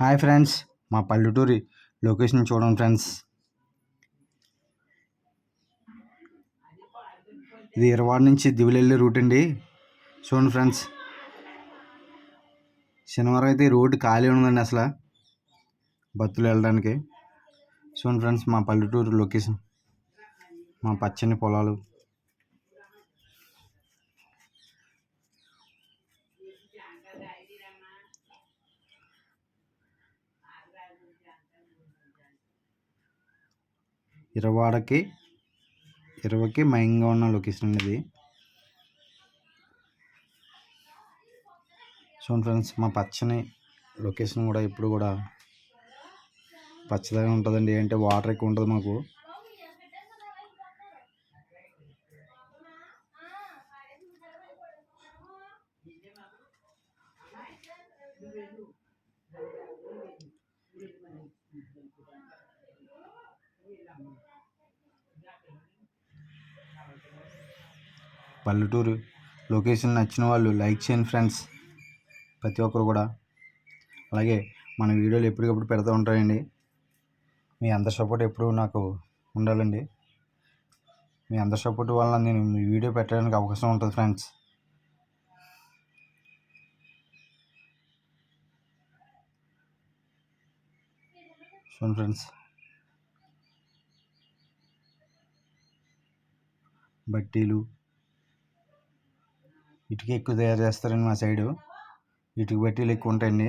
Hi friends మా పల్లెటూరి location చూడండి ఫ్రెండ్స్. ఇది ఇరవాడ నుంచి దివిలెల్లి రూట్ అండి. చూడండి ఫ్రెండ్స్ శనివారం అయితే ఈ రోడ్డు ఖాళీ ఉందండి అసలు. భక్తులు వెళ్ళడానికి. చూడండి ఫ్రెండ్స్ మా పల్లెటూరు లొకేషన్. మా పచ్చని పొలాలు. ఇరవాడకి ఇరవైకి మయంగా ఉన్న లొకేషన్ ఇది. చూడండి ఫ్రెండ్స్ మా పచ్చని లొకేషన్ కూడా ఇప్పుడు కూడా పచ్చదగా ఉంటుందండి. అంటే వాటర్ ఎక్కువ ఉంటుంది మాకు. పల్లెటూరు లొకేషన్ నచ్చిన వాళ్ళు లైక్ చేయండి ఫ్రెండ్స్. ప్రతి ఒక్కరు కూడా. అలాగే మన వీడియోలు ఎప్పటికప్పుడు పెడుతూ ఉంటాయండి మీ అందరి సపోర్ట్ ఎప్పుడు నాకు ఉండాలండి. మీ అందరి సపోర్ట్ వల్ల నేను మీ వీడియో పెట్టడానికి అవకాశం ఉంటుంది ఫ్రెండ్స్. చూడండి ఫ్రెండ్స్. బట్టీలు. ఇటుక ఎక్కువ తయారు చేస్తారండి మా సైడు. ఇటుక బట్టీలు ఎక్కువ ఉంటాయండి.